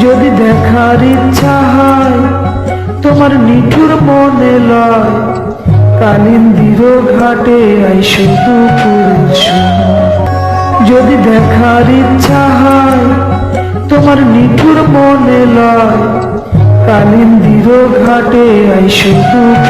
যদি দেখার ইচ্ছা হয়, তোমার নিঠুর মনে লয়। কালিন্দির ঘাটে আইসো সময়। যদি দেখার ইচ্ছা হয়, তোমার নিঠুর মনে লয়। কালিন্দির ঘাটে আইসো দুপুরের